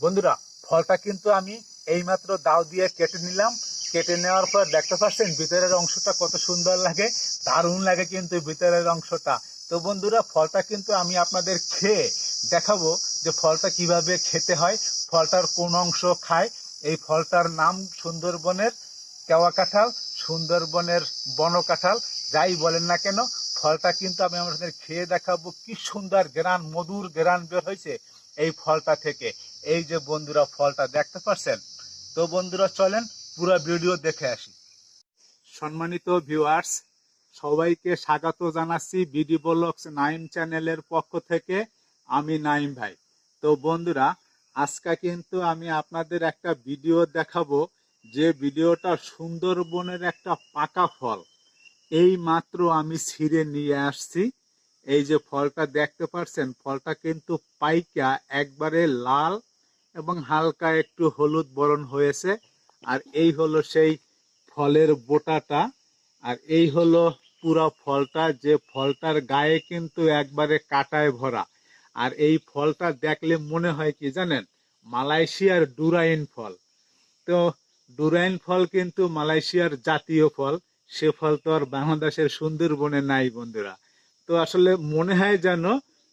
বন্ধুরা, ফলটা কিন্তু আমি এইমাত্র দাও দিয়ে কেটে নিলাম। কেটে নেওয়ার পর দেখতে পাচ্ছেন ভিতরের অংশটা কত সুন্দর লাগে, দারুণ লাগে কিন্তু ভিতরের অংশটা। তো বন্ধুরা, ফলটা কিন্তু আমি আপনাদের খেয়ে দেখাবো যে ফলটা কীভাবে খেতে হয়, ফলটার কোন অংশ খায়। এই ফলটার নাম সুন্দরবনের কেওয়া কাঁঠাল, সুন্দরবনের বন কাঁঠাল, যাই বলেন না কেন, ফলটা কিন্তু আমি আমাদের খেয়ে দেখাবো। কি সুন্দর গ্রান মধুর গ্রান বের হয়েছে এই ফলটা থেকে। এই যে বন্ধুরা ফলটা দেখতে পাচ্ছেন তো বন্ধুরা চলেন পুরো ভিডিও দেখে আসি। সম্মানিত ভিউয়ার্স সবাইকে স্বাগত জানাচ্ছি বিডি ব্লগস নাইম চ্যানেলের পক্ষ থেকে, আমি নাইম ভাই। তো বন্ধুরা, আজকে কিন্তু আমি আপনাদের একটা ভিডিও দেখাবো, যে ভিডিওটা সুন্দরবনের একটা পাকা ফল। এই মাত্র আমি ছিঁড়ে নিয়ে আসছি। এই যে ফলটা দেখতে পাচ্ছেন ফলটা কিন্তু পাইকা, একবারে লাল এবং হালকা একটু হলুদ বরণ হয়েছে। আর এই হলো সেই ফলের বোটাটা। আর এই হলো পুরো ফলটা, যে ফলটার গায়ে কিন্তু একবারে কাটায় ভরা। আর এই ফলটা দেখলে মনে হয় কি জানেন? মালয়েশিয়ার ডুরাইন ফল। তো ডুরাইন ফল কিন্তু মালয়েশিয়ার জাতীয় ফল। সে ফল তো আর বাংলাদেশের সুন্দরবনে নাই বন্ধুরা। তো আসলে মনে হয় যেন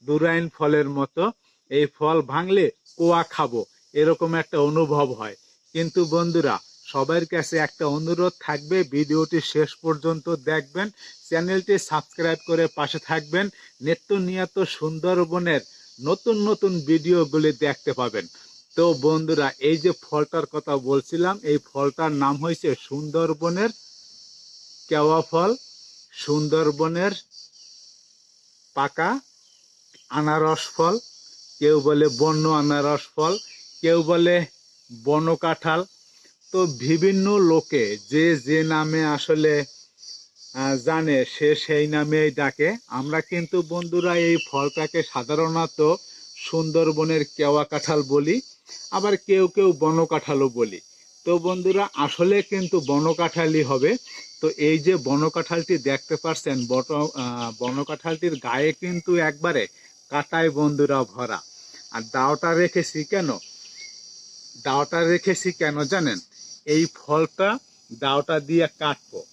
ডুরাইন ফলের মতো এই ফল ভাঙলে কোয়া খাব। এরকম একটা অনুভব হয়। কিন্তু বন্ধুরা, সবার কাছে একটা অনুরোধ থাকবে, ভিডিওটি শেষ পর্যন্ত দেখবেন, চ্যানেলটি সাবস্ক্রাইব করে পাশে থাকবেন নিত্য নিয়ত সুন্দরবনের নতুন নতুন ভিডিওগুলি দেখতে পাবেন। তো বন্ধুরা, এই যে ফলটার কথা বলছিলাম, এই ফলটার নাম হয়েছে সুন্দরবনের কেওয়া ফল। সুন্দরবনের পাকা আনারস ফল, কেউ বলে বন্য আনারস ফল। কেউ বলে বন কাঁঠাল তো বিভিন্ন লোকে যে যে নামে আসলে জানে সে সেই নামেই ডাকে। আমরা কিন্তু বন্ধুরা এই ফলটাকে সাধারণত সুন্দরবনের কেওয়া কাঁঠাল বলি আবার কেউ কেউ বন কাঁঠালও বলি। তো বন্ধুরা আসলে কিন্তু বন কাঁঠালই হবে। তো এই যে বন কাঁঠালটি দেখতে পাচ্ছেন বট আহ, বন কাঁঠালটির গায়ে কিন্তু একবারে কাটায় বন্ধুরা ভরা। আর দাওটা রেখেছি কেন? দাওটা রেখেছি কেন জানেন? এই ফলটা দাওটা দিয়ে কাটবো।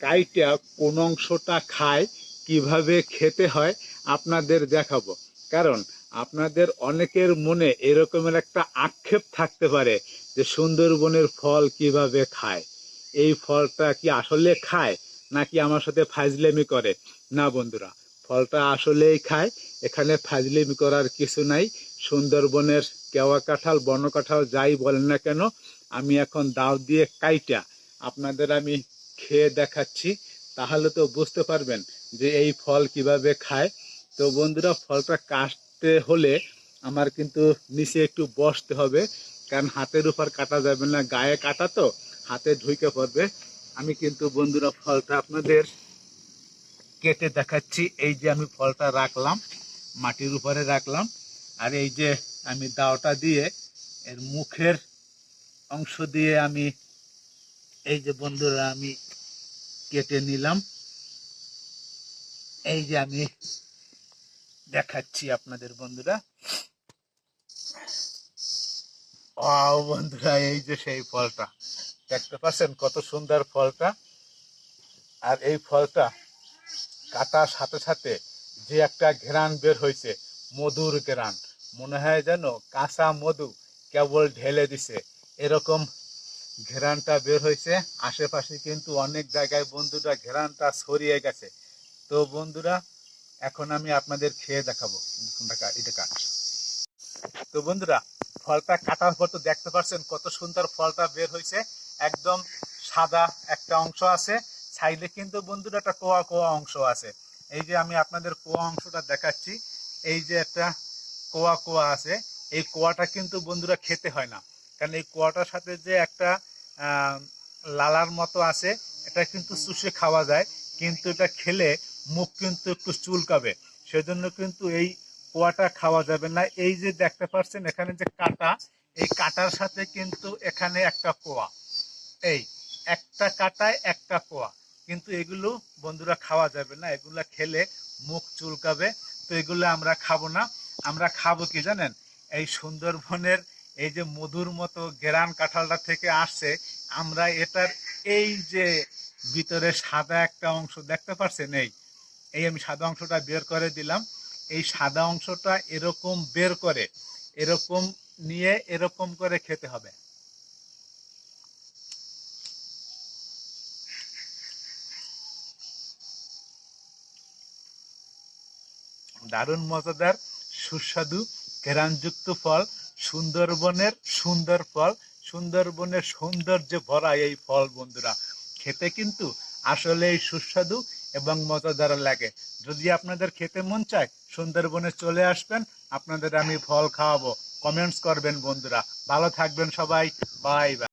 কাইটা কোন অংশটা খায়, কীভাবে খেতে হয়, আপনাদের দেখাবো। কারণ আপনাদের অনেকের মনে এরকমের একটা আক্ষেপ থাকতে পারে যে সুন্দরবনের ফল কীভাবে খায়। এই ফলটা কি আসলে খায়, নাকি আমার সাথে ফাজলেমি করে? না বন্ধুরা, ফলটা আসলেই খায়। এখানে ফাজলেমি করার কিছু নাই। সুন্দরবনের কেওয়া কাঁঠাল, বন কাঁঠাল যাই বলেন না কেন, আমি এখন দাও দিয়ে কাইটা আপনাদের আমি খেয়ে দেখাচ্ছি। তাহলে তো বুঝতে পারবেন যে এই ফল কীভাবে খায়। তো বন্ধুরা, ফলটা কাটতে হলে আমার কিন্তু নিচে একটু বসতে হবে, কারণ হাতের উপর কাটা যাবে না, গায়ে কাটা তো, হাতে ঢুকে পড়বে। আমি কিন্তু বন্ধুরা ফলটা আপনাদের কেটে দেখাচ্ছি। এই যে আমি ফলটা রাখলাম, মাটির উপরে রাখলাম, আর এই যে আমি দাওটা দিয়ে এর মুখের অংশ দিয়ে আমি এই যে বন্ধুরা আমি কেটে নিলাম। এই যে আমি দেখাচ্ছি আপনাদের বন্ধুরা। ও বন্ধুরা, এই যে সেই ফলটা। দেখতে পাচ্ছেন কত সুন্দর ফলটা। আর এই ফলটা কাটার সাথে সাথে যে একটা ঘেরান বের হয়েছে, মধুর ঘেরান মনে হয় যেন কাঁচা মধু কেবল ঢেলে দিছে। এরকম ঘেরানটা বের হয়েছে। আশেপাশে কিন্তু অনেক জায়গায় বন্ধুরা ঘেরানটা ছড়িয়ে গেছে। তো বন্ধুরা, এখন আমি আপনাদের খেয়ে দেখাবো এটা কাট তো বন্ধুরা, ফলটা কাটার পর তো দেখতে পাচ্ছেন, কত সুন্দর ফলটা বের হয়েছে। একদম সাদা একটা অংশ আছে। সাইডে কিন্তু বন্ধুরা একটা কোয়া কোয়া অংশ আছে। এই যে আমি আপনাদের কোয়া অংশটা দেখাচ্ছি, এই যে একটা কোয়া কোয়া আছে, এই কোয়াটা কিন্তু বন্ধুরা খেতে হয় না। কারণ এই কোয়াটার সাথে যে একটা লালার মতো আছে, এটা কিন্তু চুষে খাওয়া যায়, কিন্তু এটা খেলে মুখ কিন্তু একটু চুলকাবে। সেজন্য কিন্তু এই কোয়াটা খাওয়া যাবে না। এই যে দেখতে পাচ্ছেন এখানে যে কাটা, এই কাটার সাথে কিন্তু এখানে একটা কোয়া। এই একটা কাটায় একটা কোয়া। কিন্তু এগুলো বন্ধুরা খাওয়া যাবে না, এগুলো খেলে মুখ চুলকাবে, তো এগুলো আমরা খাব না। আমরা খাব কি জানেন? এই সুন্দরবনের এই যে মধুর মতো গেরান কাঁঠালটা থেকে আসছে, আমরা এটার এই যে ভিতরে সাদা একটা অংশ দেখতে পাচ্ছেন এই এই আমি সাদা অংশটা বের করে দিলাম। এই সাদা অংশটা এরকম বের করে, এরকম নিয়ে এরকম করে খেতে হবে। দারুণ মজাদার সুস্বাদু ঘেরানযুক্ত ফল, সুন্দরবনের সুন্দর ফল, সুন্দরবনের সৌন্দর্যে ভরা এই ফল বন্ধুরা। খেতে কিন্তু আসলেই সুস্বাদু এবং মজাদার লাগে। যদি আপনাদের খেতে মন চায়, সুন্দরবনে চলে আসবেন, আপনাদের আমি ফল খাওয়াবো। কমেন্টস করবেন বন্ধুরা। ভালো থাকবেন সবাই। Bye bye.